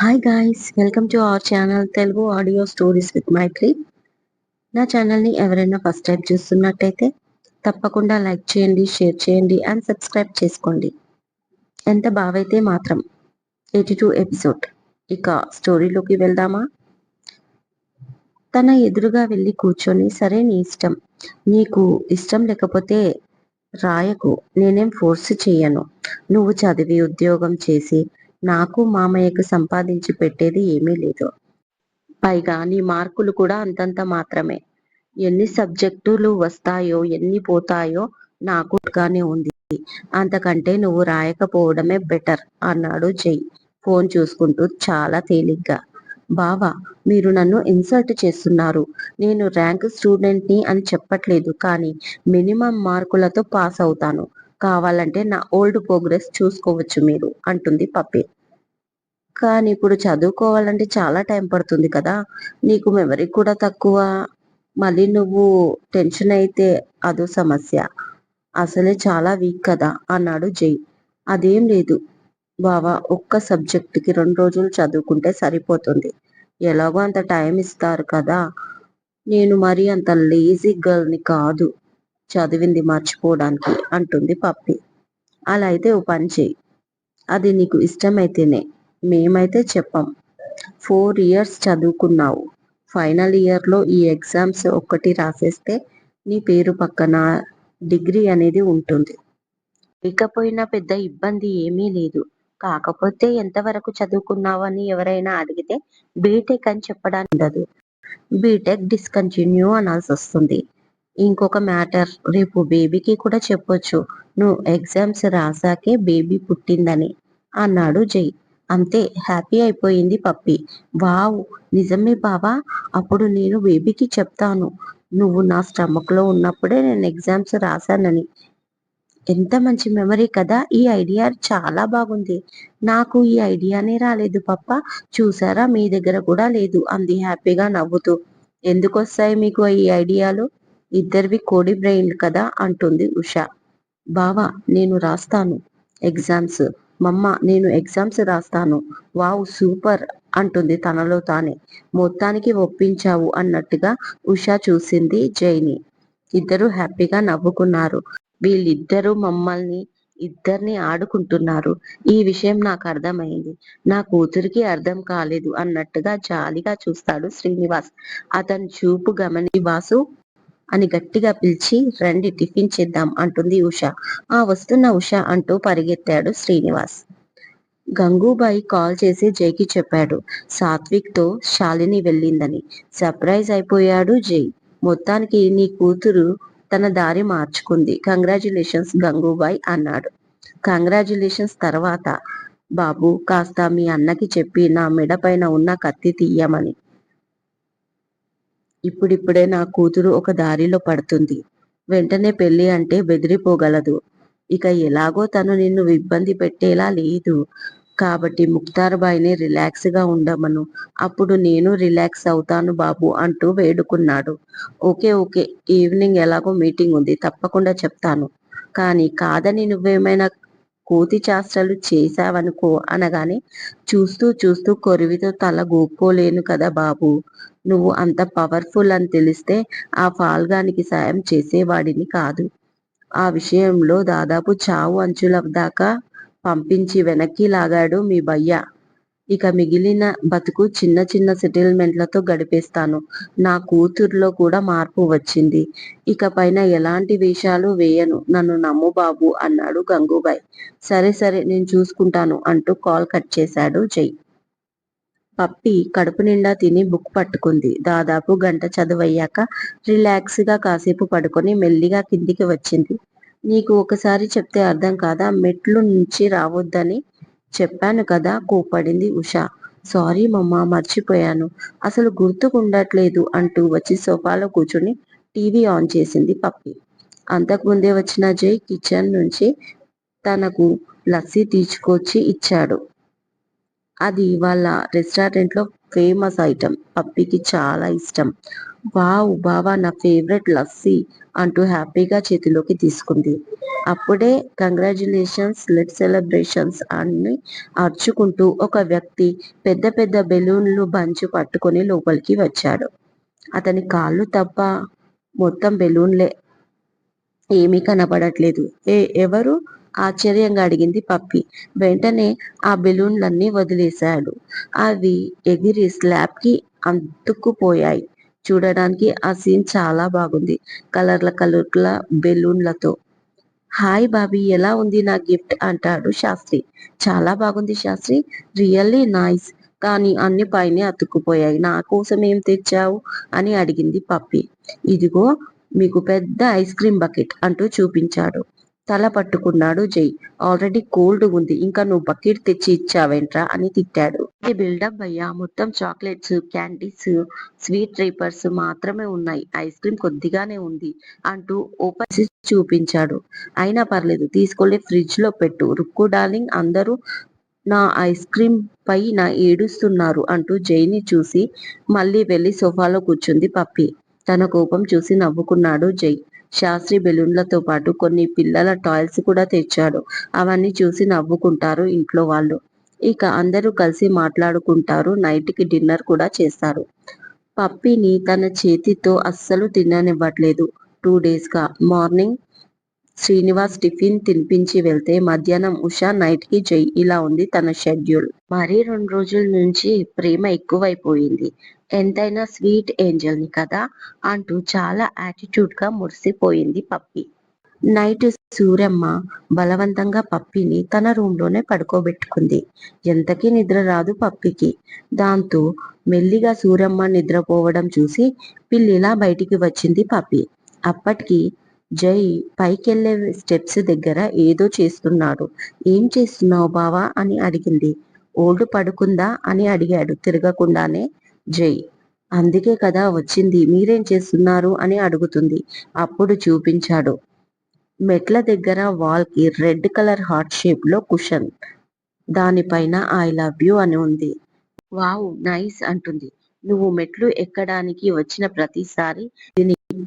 Hi guys welcome to our channel Telugu audio stories with Maithri నా ఛానల్ని ఎవరైనా first time చూస్తున్నట్టయితే తప్పకుండా లైక్ చేయండి షేర్ చేయండి అండ్ సబ్స్క్రైబ్ చేసుకోండి. ఎంత బావైతే మాత్రం ఎయిటీ టూ ఎపిసోడ్ ఇక స్టోరీలోకి వెళ్దామా? తన ఎదురుగా వెళ్ళి కూర్చొని సరే నీ ఇష్టం. నీకు ఇష్టం లేకపోతే రాయకు. నేనేం ఫోర్స్ చేయను. నువ్వు చదివి ఉద్యోగం చేసి నాకు మామయ్యకు సంపాదించి పెట్టేది ఏమీ లేదు. పైగా నీ మార్కులు కూడా అంతంత మాత్రమే. ఎన్ని సబ్జెక్టులు వస్తాయో ఎన్ని పోతాయో నాకు గానే ఉంది. అంతకంటే నువ్వు రాయకపోవడమే బెటర్ అన్నాడు జై. ఫోన్ చూసుకుంటూ చాలా తేలిగ్గా. బావా మీరు నన్ను ఇన్సల్ట్ చేస్తున్నారు. నేను ర్యాంక్ స్టూడెంట్ని అని చెప్పట్లేదు కానీ మినిమం మార్కులతో పాస్ అవుతాను. కావాలంటే నా ఓల్డ్ ప్రోగ్రెస్ చూసుకోవచ్చు మీరు అంటుంది పప్పి. కానీ ఇప్పుడు చదువుకోవాలంటే చాలా టైం పడుతుంది కదా. నీకు మెమరీ కూడా తక్కువ. మళ్ళీ నువ్వు టెన్షన్ అయితే అదో సమస్య. అసలే చాలా వీక్ కదా అన్నాడు జై. అదేం లేదు. బావా ఒక్క సబ్జెక్టుకి రెండు రోజులు చదువుకుంటే సరిపోతుంది. ఎలాగో అంత టైం ఇస్తారు కదా. నేను మరి అంత లేజీ గర్ల్ని కాదు. చదివింది మర్చిపోవడానికి అంటుంది పప్పి. అలా అయితే ఓ పని చేయి. అది నీకు ఇష్టమైతేనే. మేమైతే చెప్పాం. ఫోర్ ఇయర్స్ చదువుకున్నావు. ఫైనల్ ఇయర్లో ఈ ఎగ్జామ్స్ ఒక్కటి రాసేస్తే నీ పేరు పక్కన డిగ్రీ అనేది ఉంటుంది. ఇకపోయినా పెద్ద ఇబ్బంది ఏమీ లేదు. కాకపోతే ఎంతవరకు చదువుకున్నావని అని ఎవరైనా అడిగితే బీటెక్ అని చెప్పడానికి ఉండదు. బీటెక్ డిస్కంటిన్యూ అనాల్సి వస్తుంది. ఇంకొక మ్యాటర్ రేపు బేబీకి కూడా చెప్పొచ్చు. నువ్వు ఎగ్జామ్స్ రాసాకే బేబీ పుట్టిందని అన్నాడు జై. అంతే హ్యాపీ అయిపోయింది పప్పి. వావ్ నిజమే బావా. అప్పుడు నేను బేబీకి చెప్తాను. నువ్వు నా స్టమక్లో ఉన్నప్పుడే నేను ఎగ్జామ్స్ రాశానని. ఎంత మంచి మెమరీ కదా ఈ ఐడియా చాలా బాగుంది. నాకు ఈ ఐడియానే రాలేదు పప్ప. చూసారా మీ దగ్గర కూడా లేదు. అంది హ్యాపీగా నవ్వుతూ. ఎందుకు వస్తాయి మీకు ఈ ఐడియాలు? ఇద్దరివి కోడి బ్రెయిన్లు కదా అంటుంది ఉష. బావా నేను రాస్తాను. ఎగ్జామ్స్. మమ్మ నేను ఎగ్జామ్స్ రాస్తాను. వావ్ సూపర్ అంటుంది తనలో తానే. మొత్తానికి ఒప్పించావు అన్నట్టుగా ఉషా చూసింది జైని. ఇద్దరు హ్యాపీగా నవ్వుకున్నారు. వీళ్ళిద్దరూ మమ్మల్ని ఇద్దరిని ఆడుకుంటున్నారు. ఈ విషయం నాకు అర్థమైంది. నా కూతురికి అర్థం కాలేదు అన్నట్టుగా జాలిగా చూస్తాడు శ్రీనివాస్. అతని చూపు గమని వాసు అని గట్టిగా పిలిచి రండి టిఫిన్ చేద్దాం అంటుంది ఉష. ఆ వస్తున్న ఉష అంటూ పరిగెత్తాడు శ్రీనివాస్. గంగూబాయి కాల్ చేసి జైకి చెప్పాడు. సాత్విక్తో శాలిని వెళ్ళిందని. సర్ప్రైజ్ అయిపోయాడు జై. మొత్తానికి నీ కూతురు తన దారి మార్చుకుంది. కంగ్రాచులేషన్స్ గంగూబాయ్ అన్నాడు. కంగ్రాచులేషన్స్ తర్వాత. బాబు కాస్త మీ అన్నకి చెప్పి నా మెడ పైన ఉన్న కత్తి తీయమని. ఇప్పుడిప్పుడే నా కూతురు ఒక దారిలో పడుతుంది. వెంటనే పెళ్ళి అంటే బెదిరిపోగలదు. ఇక ఎలాగో తను నిన్ను ఇబ్బంది పెట్టేలా లేదు. కాబట్టి ముక్తార్ బాయ్ని రిలాక్స్గా ఉండమను. అప్పుడు నేను రిలాక్స్ అవుతాను బాబు అంటూ వేడుకున్నాడు. Okay okay. ఈవినింగ్ ఎలాగో మీటింగ్ ఉంది. తప్పకుండా చెప్తాను. కానీ కాదని నువ్వేమైనా కోతి చేష్టలు చేశావనుకో అనగానే చూస్తూ చూస్తూ కొరివితో తల గోక్కోలేను కదా బాబు. నువ్వు అంత పవర్ఫుల్ అని తెలిస్తే ఆ ఫాల్గానికి సాయం చేసేవాడిని కాదు. ఆ విషయంలో దాదాపు చావు అంచుల దాకా పంపించి వెనక్కి లాగాడు మీ భయ్య. ఇక మిగిలిన బతుకు చిన్న చిన్న సెటిల్మెంట్లతో గడిపేస్తాను. నా కూతుర్లో కూడా మార్పు వచ్చింది. ఇక పైన ఎలాంటి వేషాలు వేయను. నన్ను నమ్ము బాబు అన్నాడు గంగూబాయ్. సరే సరే నేను చూసుకుంటాను అంటూ కాల్ కట్ చేశాడు జై. పప్పి కడుపు నిండా తిని బుక్ పట్టుకుంది. దాదాపు గంట చదువయ్యాక రిలాక్స్గా కాసేపు పడుకొని మెల్లిగా కిందికి వచ్చింది. నీకు ఒకసారి చెప్తే అర్థం కాదా? మెట్లు నుంచి రావద్దని చెప్పాను కదా కోపడింది ఉష. సారీ మమ్మ మర్చిపోయాను. అసలు గుర్తుకుండట్లేదు అంటూ వచ్చి సోఫాలో కూర్చుని టీవీ ఆన్ చేసింది పప్పి. అంతకుముందే వచ్చిన జై కిచెన్ నుంచి తనకు లస్సీ తీసుకొచ్చి ఇచ్చాడు. అది వాళ్ళ రెస్టారెంట్లో ఫేమస్ ఐటమ్. పప్పికి చాలా ఇష్టం. వావ్ బావా నా ఫేవరెట్ లస్సీ అంటూ హ్యాపీగా చేతిలోకి తీసుకుంది. అప్పుడే కంగ్రాచులేషన్స్ లెట్ సెలబ్రేషన్స్ అని అర్చుకుంటూ ఒక వ్యక్తి పెద్ద పెద్ద బెలూన్లు బంచు పట్టుకొని లోపలికి వచ్చాడు. అతని కాళ్ళు తప్ప మొత్తం బెలూన్లే. ఏమీ కనపడట్లేదు. ఏ ఎవరు? ఆశ్చర్యంగా అడిగింది పప్పి. వెంటనే ఆ బెలూన్లన్నీ వదిలేశాడు. అవి ఎగిరి స్లాబ్కి అతుక్కుపోయాయి చూడడానికి ఆ సీన్ చాలా బాగుంది. కలర్ల కలర్ల బెలూన్లతో. హాయ్ బాబీ ఎలా ఉంది నా గిఫ్ట్ అంటాడు శాస్త్రి. చాలా బాగుంది శాస్త్రి. Really nice. కానీ అన్ని పైనే అతుక్కుపోయాయి. నా కోసం ఏం తెచ్చావు? అని అడిగింది పప్పి. ఇదిగో మీకు పెద్ద ఐస్ క్రీమ్ బకెట్ అంటూ చూపించాడు. తల పట్టుకున్నాడు జై. ఆల్రెడీ కోల్డ్ ఉంది ఇంకా నువ్వు బకెట్ తెచ్చి ఇచ్చావేంట్రా అని తిట్టాడు. ఇది బిల్డప్ అయ్యా మొత్తం చాక్లెట్స్ క్యాండీస్ స్వీట్ రేపర్స్ మాత్రమే ఉన్నాయి. ఐస్ క్రీమ్ కొద్దిగానే ఉంది అంటూ ఓపెన్ చూపించాడు. అయినా పర్లేదు తీసుకెళ్ళి ఫ్రిడ్జ్లో పెట్టు. రుక్కు డార్లింగ్ అందరూ నా ఐస్ క్రీమ్ పై నా ఏడుస్తున్నారు అంటూ జైని చూసి మళ్ళీ వెళ్ళి సోఫాలో కూర్చుంది పప్పి. తన కోపం చూసి నవ్వుకున్నాడు జై. శాస్త్రి బెలూన్లతో పాటు కొన్ని పిల్లల టాయ్స్ కూడా తెచ్చాడు. అవన్నీ చూసి నవ్వుకుంటారు ఇంట్లో వాళ్ళు. ఇక అందరూ కలిసి మాట్లాడుకుంటారు. నైట్కి డిన్నర్ కూడా చేస్తారు. పప్పిని తన చేతితో అస్సలు తిననివ్వట్లేదు. టూ డేస్గా మార్నింగ్ శ్రీనివాస్ టిఫిన్ తినిపించి వెళ్తే మధ్యాహ్నం ఉషా నైట్కి జై. ఇలా ఉంది తన షెడ్యూల్. మరీ రెండు రోజుల నుంచి ప్రేమ ఎక్కువైపోయింది. ఎంతైనా స్వీట్ ఏంజల్ని కదా అంటూ చాలా యాటిట్యూడ్గా మురిసిపోయింది పప్పి. నైట్ సూర్యమ్మ బలవంతంగా పప్పిని తన రూమ్లోనే పడుకోబెట్టుకుంది. ఎంతకీ నిద్ర రాదు పప్పికి. దాంతో మెల్లిగా సూరమ్మ నిద్రపోవడం చూసి పిల్లిలా బయటికి వచ్చింది పప్పి. అప్పటికి జై పైకెళ్ళే స్టెప్స్ దగ్గర ఏదో చేస్తున్నాడు. ఏం చేస్తున్నావు బావా? అని అడిగింది. ఓల్డ్ పడుకుందా? అని అడిగాడు తిరగకుండానే. జై. అందుకే కదా వచ్చింది మీరేం చేస్తున్నారు అని అడుగుతుంది. అప్పుడు చూపించాడు. మెట్ల దగ్గర వాల్కి రెడ్ కలర్ హార్ట్ షేప్లో కుషన్. దానిపైన ఐ లవ్ యూ అని ఉంది. వావ్ నైస్ అంటుంది. నువ్వు మెట్లు ఎక్కడానికి వచ్చిన ప్రతిసారి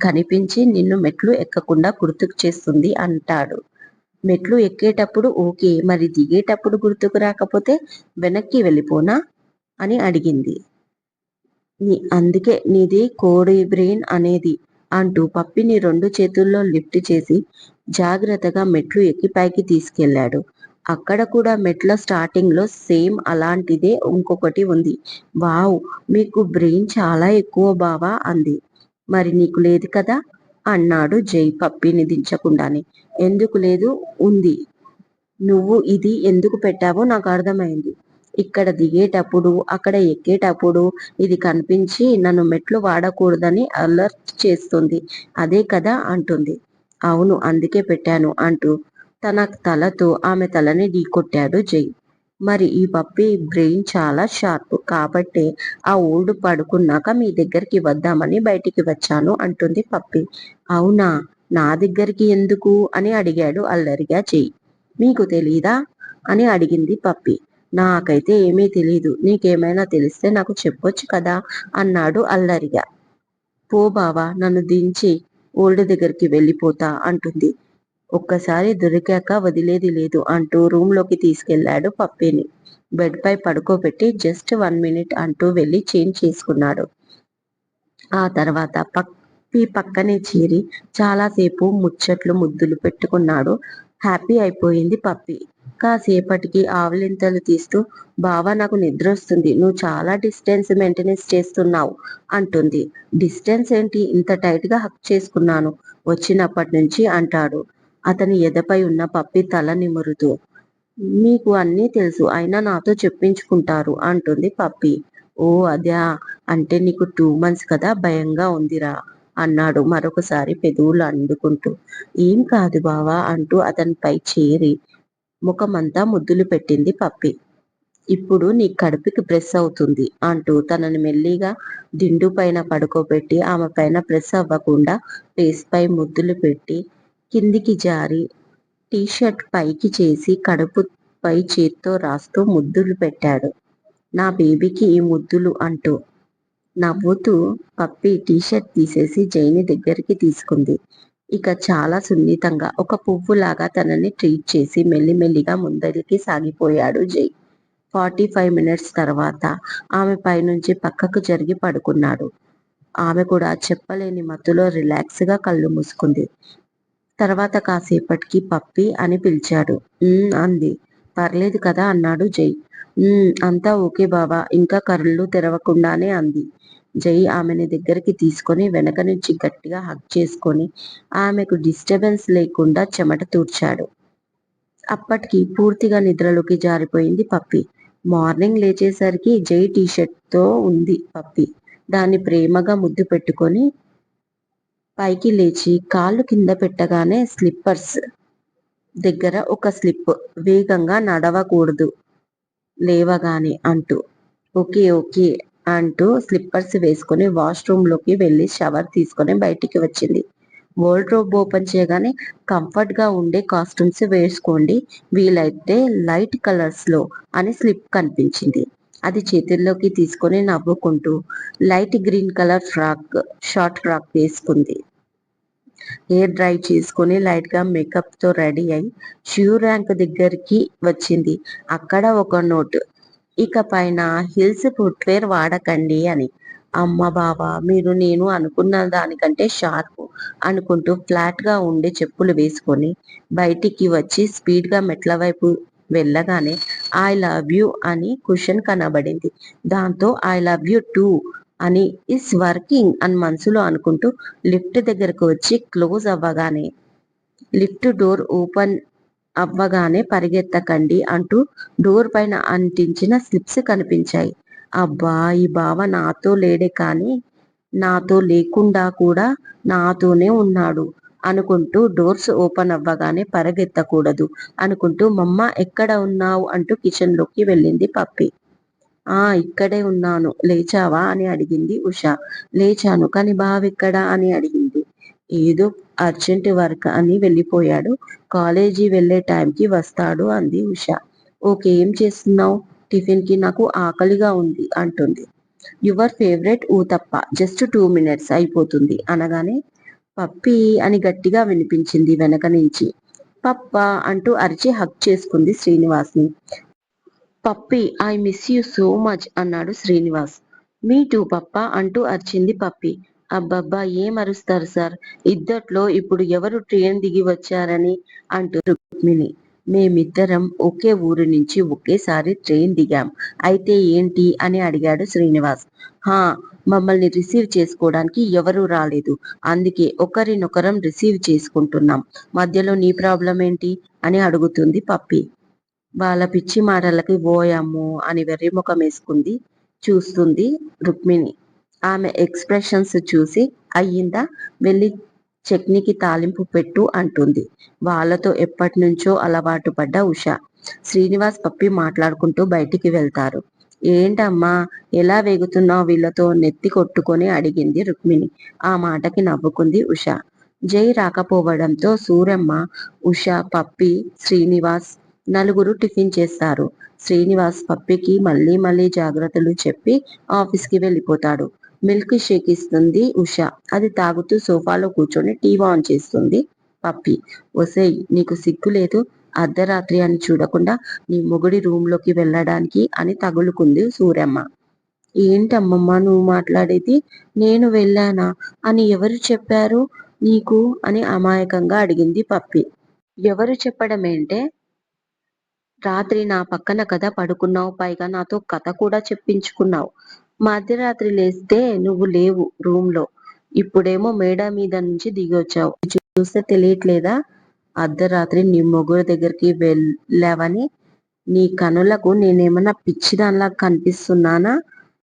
కనిపించి నిన్ను మెట్లు ఎక్కకుండా గుర్తుకు చేస్తుంది అంటాడు. మెట్లు ఎక్కేటప్పుడు ఓకే మరి దిగేటప్పుడు గుర్తుకు రాకపోతే వెనక్కి వెళ్ళిపోనా? అని అడిగింది. నీ అందుకే నీది కోడి బ్రెయిన్ అనేది అంటూ పప్పిని రెండు చేతుల్లో లిఫ్ట్ చేసి జాగ్రత్తగా మెట్లు ఎక్కి పైకి తీసుకెళ్ళాడు అక్కడ కూడా మెట్ల స్టార్టింగ్లో సేమ్ అలాంటిదే ఇంకొకటి ఉంది. వావ్ మీకు బ్రెయిన్ చాలా ఎక్కువ బావా అంది. మరి నీకు లేదు కదా? అన్నాడు జై పప్పిని దించకుండానే. ఎందుకు లేదు? ఉంది. నువ్వు ఇది ఎందుకు పెట్టావో నాకు అర్థమైంది. ఇక్కడ దిగేటప్పుడు అక్కడ ఎక్కేటప్పుడు ఇది కనిపించి నన్ను మెట్లు వాడకూడదని అలర్ట్ చేస్తుంది. అదే కదా అంటుంది. అవును అందుకే పెట్టాను అంటూ తన తలతో ఆమె తలని ఢీకొట్టాడు జై. మరి ఈ పప్పి బ్రెయిన్ చాలా షార్ప్ కాబట్టి ఆ ఓల్డ్ పడుకున్నాక మీ దగ్గరికి వద్దామని బయటికి వచ్చాను అంటుంది పప్పి. అవునా? నా దగ్గరికి ఎందుకు? అని అడిగాడు అల్లరిగా జై. మీకు తెలీదా? అని అడిగింది పప్పి. నాకైతే ఏమీ తెలియదు నీకేమైనా తెలిస్తే నాకు చెప్పొచ్చు కదా? అన్నాడు అల్లరిగా. పో బావా నన్ను దించి ఓల్డ్ దగ్గరికి వెళ్ళిపోతా అంటుంది. ఒక్కసారి దొరికాక వదిలేది లేదు అంటూ రూమ్లోకి తీసుకెళ్ళాడు పప్పిని. బెడ్ పై పడుకోబెట్టి జస్ట్ వన్ మినిట్ అంటూ వెళ్ళి చేంజ్ చేసుకున్నాడు. ఆ తర్వాత పప్పి పక్కనే చేరి చాలాసేపు ముచ్చట్లు ముద్దులు పెట్టుకున్నాడు. హ్యాపీ అయిపోయింది పప్పి. కాసేపటికి ఆవలింతలు తీస్తూ బావా నాకు నిద్ర వస్తుంది నువ్వు చాలా డిస్టెన్స్ మెయింటెనెన్స్ చేస్తున్నావు అంటుంది. డిస్టెన్స్ ఏంటి? ఇంత టైట్గా హక్ చేసుకున్నాను. వచ్చినప్పటి నుంచి అంటాడు. అతని ఎదపై ఉన్న పప్పి తల నిమురుతూ మీకు అన్నీ తెలుసు. అయినా నాతో చెప్పించుకుంటారు అంటుంది పప్పి. ఓ అదా? అంటే నీకు టూ మంత్స్ కదా? భయంగా ఉందిరా అన్నాడు మరొకసారి పెదవులు అందుకుంటూ ఏం కాదు బావా అంటూ అతనిపై చేరి ముఖమంతా ముద్దులు పెట్టింది పప్పి. ఇప్పుడు నీ కడుపుకి ప్రెస్ అవుతుంది అంటూ తనని మెల్లిగా దిండు పైన పడుకోబెట్టి ఆమె పైన ప్రెస్ అవ్వకుండా ఫేస్ పై ముద్దులు పెట్టి కిందికి జారి టీషర్ట్ పైకి చేసి కడుపు పై చేత్తో రాస్తూ ముద్దులు పెట్టాడు. నా బేబీకి ఈ ముద్దులు అంటూ నవ్వుతూ పప్పి టీషర్ట్ తీసేసి జైని దగ్గరికి తీసుకుంది. ఇక చాలా సున్నితంగా ఒక పువ్వులాగా తనని ట్రీట్ చేసి మెల్లిమెల్లిగా ముందరికి సాగిపోయాడు జై. ఫార్టీ ఫైవ్ మినిట్స్ తర్వాత ఆమె పైనుంచి పక్కకు జరిగి పడుకున్నాడు. ఆమె కూడా చెప్పలేని మత్తులో రిలాక్స్గా కళ్ళు మూసుకుంది. తర్వాత కాసేపటికి పప్పి అని పిలిచాడు. అంది. పర్లేదు కదా అన్నాడు జై. అంతా ఓకే బావా. ఇంకా కళ్ళు తెరవకుండానే అంది. జై ఆమెని దగ్గరికి తీసుకొని వెనక నుంచి గట్టిగా హక్ చేసుకొని ఆమెకు డిస్టర్బెన్స్ లేకుండా చెమట తూర్చాడు అప్పటికి పూర్తిగా నిద్రలోకి జారిపోయింది పప్పి. మార్నింగ్ లేచేసరికి జై టీ తో ఉంది పప్పి. దాన్ని ప్రేమగా ముద్దు పెట్టుకొని పైకి లేచి కాళ్ళు కింద పెట్టగానే స్లిప్పర్స్ దగ్గర ఒక స్లిప్ వేగంగా నడవకూడదు. లేవగానే అంటూ ఓకే ఓకే అంటూ స్లిప్పర్స్ వేసుకుని వాష్రూమ్లోకి వెళ్ళి షవర్ తీసుకొని బయటికి వచ్చింది. రోబ్ ఓపెన్ చేయగానే కంఫర్ట్గా ఉండే కాస్ట్యూమ్స్ వేసుకోండి వీలైతే లైట్ కలర్స్లో అని స్లిప్ కనిపించింది. అది చేతుల్లోకి తీసుకొని నవ్వుకుంటూ light green colour frock short frock వేసుకుంది. హెయిర్ డ్రై చేసుకుని లైట్గా మేకప్తో రెడీ అయి షూ ర్యాంక్ దగ్గరికి వచ్చింది. అక్కడ ఒక నోట్ ఇక పైన హిల్స్ ఫుట్వేర్ వాడకండి అని. అమ్మ బావ మీరు నేను అనుకున్న దానికంటే షార్ప్ అనుకుంటూ ఫ్లాట్గా ఉండే చెప్పులు వేసుకొని బయటికి వచ్చి స్పీడ్గా మెట్ల వైపు వెళ్ళగానే ఐ లవ్ యూ అని కుషన్ కనబడింది. దాంతో ఐ లవ్ యూ టూ అని ఇస్ వర్కింగ్ అని మనసులో అనుకుంటూ లిఫ్ట్ దగ్గరకు వచ్చి క్లోజ్ అవ్వగానే లిఫ్ట్ డోర్ ఓపెన్ అవ్వగానే పరిగెత్తకండి అంటూ డోర్ పైన అంటించిన స్లిప్స్ కనిపించాయి. అబ్బా ఈ బావ నాతో లేడే కానీ నాతో లేకుండా కూడా నాతోనే ఉన్నాడు అనుకుంటూ డోర్స్ ఓపెన్ అవ్వగానే పరిగెత్తకూడదు అనుకుంటూ మమ్మ ఎక్కడ ఉన్నావు? అంటూ కిచెన్లోకి వెళ్ళింది పప్పి. ఆ ఇక్కడే ఉన్నాను. లేచావా? అని అడిగింది ఉష. లేచాను. కానీ బావెక్కడా అని అడిగింది ఏదో అర్జెంట్ వర్క్ అని వెళ్ళిపోయాడు. కాలేజీ వెళ్ళే టైంకి వస్తాడు అంది ఉష. ఓకే ఏం చేస్తున్నావు? టిఫిన్కి నాకు ఆకలిగా ఉంది అంటుంది. Your favourite uthappa just two minutes అయిపోతుంది అనగానే పప్పి అని గట్టిగా వినిపించింది వెనక నుంచి. పప్ప అంటూ అరిచి హక్ చేసుకుంది శ్రీనివాస్ని. Pappi I miss you so much అన్నాడు శ్రీనివాస్. మీ టూ పప్ప అంటూ అరిచింది పప్పి. అబ్బబ్బా ఏం అరుస్తారు సార్? ఇద్దట్లో ఇప్పుడు ఎవరు ట్రైన్ దిగి వచ్చారని అంటూ రుక్మిణి. మేమిద్దరం ఒకే ఊరు నుంచి ఒకేసారి ట్రైన్ దిగాం. అయితే ఏంటి అని అడిగాడు శ్రీనివాస్. హా మమ్మల్ని రిసీవ్ చేసుకోవడానికి ఎవరూ రాలేదు. అందుకే ఒకరినొకరం రిసీవ్ చేసుకుంటున్నాం. మధ్యలో నీ ప్రాబ్లం ఏంటి? అని అడుగుతుంది పప్పి. వాళ్ళ పిచ్చి మాటలకి ఓయమ్మో అని వెర్రిముఖం వేసుకుంది చూస్తుంది రుక్మిణి. ఆమె ఎక్స్ప్రెషన్స్ చూసి అయ్యిందా? వెళ్ళి చట్నీకి తాలింపు పెట్టు అంటుంది. వాళ్ళతో ఎప్పటి నుంచో అలవాటు పడ్డ ఉష. శ్రీనివాస్ పప్పి మాట్లాడుకుంటూ బయటికి వెళ్తారు. ఏంటమ్మా ఎలా వేగుతున్నావు వీళ్ళతో? నెత్తి కొట్టుకొని అడిగింది రుక్మిణి. ఆ మాటకి నవ్వుకుంది ఉష. జై రాకపోవడంతో సూరమ్మ ఉష పప్పి శ్రీనివాస్ నలుగురు టిఫిన్ చేస్తారు. శ్రీనివాస్ పప్పికి మళ్ళీ మళ్ళీ జాగ్రత్తలు చెప్పి ఆఫీస్కి వెళ్ళిపోతాడు. మిల్క్ షేక్ ఇస్తుంది ఉష. అది తాగుతూ సోఫాలో కూర్చొని టీవీ ఆన్ చేస్తుంది. పప్పి ఒసేయ్ నీకు సిగ్గు లేదు? అర్ధరాత్రి అని చూడకుండా నీ మొగుడి రూమ్లోకి వెళ్ళడానికి అని తగులుకుంది సూరమ్మ. ఏంటమ్మమ్మ నువ్వు మాట్లాడేది? నేను వెళ్ళానా? అని ఎవరు చెప్పారు? నీకు? అని అమాయకంగా అడిగింది పప్పి. ఎవరు చెప్పడం ఏంటే రాత్రి నా పక్కన కథ పడుకున్నావు పైగా నాతో కథ కూడా చెప్పించుకున్నావు. మధ్యరాత్రి లేస్తే నువ్వు లేవు రూమ్లో ఇప్పుడేమో మేడ మీద నుంచి దిగొచ్చావు. చూస్తే తెలియట్లేదా? అర్ధరాత్రి నీ మొగుడు దగ్గరికి వెళ్ళావని నీ కనులకు నేనేమన్నా పిచ్చిదానిలా కనిపిస్తున్నానా?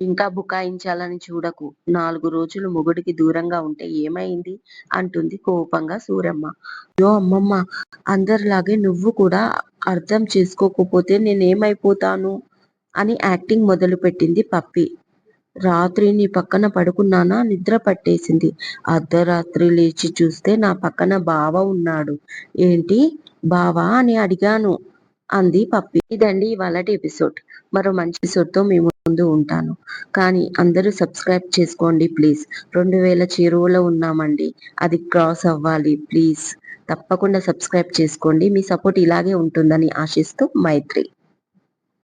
ఇంకా బుకాయించాలని చూడకు. నాలుగు రోజులు మొగుడికి దూరంగా ఉంటే ఏమైంది? అంటుంది కోపంగా సూరమ్మ. యో అమ్మమ్మ అందరిలాగే నువ్వు కూడా అర్థం చేసుకోకపోతే నేనేమైపోతాను? అని యాక్టింగ్ మొదలు పెట్టింది పప్పి. రాత్రి నీ పక్కన పడుకున్నానా? నిద్ర పట్టేసింది. అర్ధరాత్రి లేచి చూస్తే నా పక్కన బావ ఉన్నాడు. ఏంటి? బావా అని అడిగాను అంది పప్పి. ఇదండి ఇవాళ ఎపిసోడ్. మరో మంచి ఎపిసోడ్తో మేము ముందు ఉంటాను. కానీ అందరూ సబ్స్క్రైబ్ చేసుకోండి ప్లీజ్. రెండు వేల చేరువలో ఉన్నామండి. అది క్రాస్ అవ్వాలి ప్లీజ్. తప్పకుండా సబ్స్క్రైబ్ చేసుకోండి. మీ సపోర్ట్ ఇలాగే ఉంటుందని ఆశిస్తూ మైత్రి.